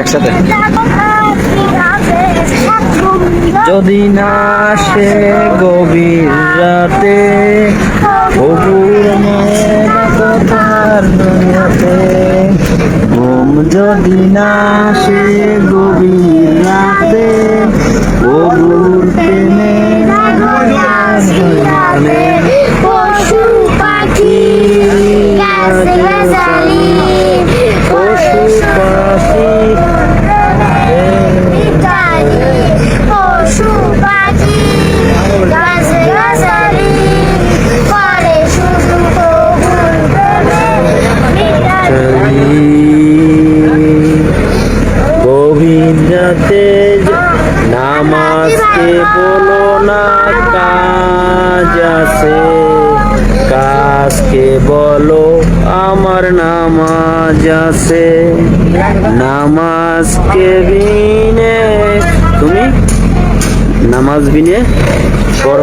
একসাথে। যদি না আসে গভীর রাতে ঘুম যদি না আসে গভীর রাতে রাতে নামাজকে বলো না কাজ আছে। কাজকে বলো আমার নামাজ আছে। নামাজকে বিনে? তুমি? নামাজ বিনে? বড়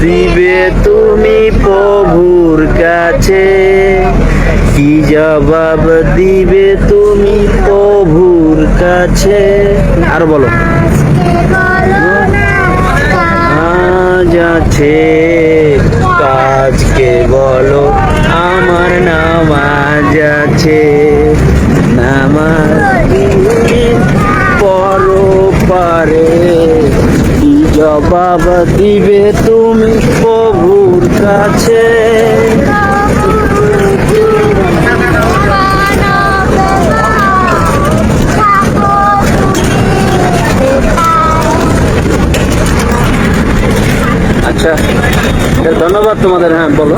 দিবে তুমি প্রভুর কাছে? কি জবাব দিবে তুমি প্রভুর কাছে? আর বলো। আজ আছে কাজকে বলো আমার নামাজ আছে। নামাজ পারে জবাব দিবে তুমি প্রভুর কাছে? আচ্ছা ধন্যবাদ তোমাদের হ্যাঁ বলো।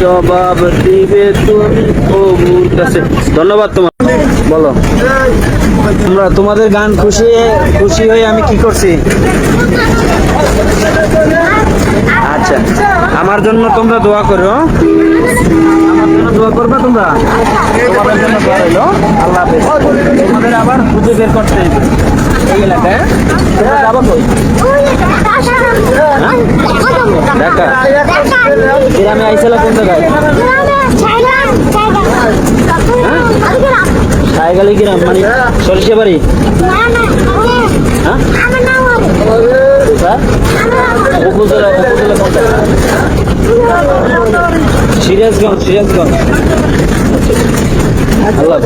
জবাব দিবে তুমি ধন্যবাদ তোমার বলো। তোমরা তোমাদের গান খুশি খুশি হয়ে আমি কি করছি? আচ্ছা আমার জন্য তোমরা দোয়া করো হ্যাঁ? আমার জন্য দোয়া করবে তোমরা? তোমাদের জন্য দোয়া রইল। আল্লাহ হাফেজ। তোমাদের আবার খুঁজে বের করতে হবে। এই এলাকায় তোমরা যাব কই? ঢাকা গ্রামে আইসালা কোন জায়গায়? গ্রাম মানে সরিষা বাড়ি হ্যাঁ? উপজেলা উপজেলা আল্লাহ।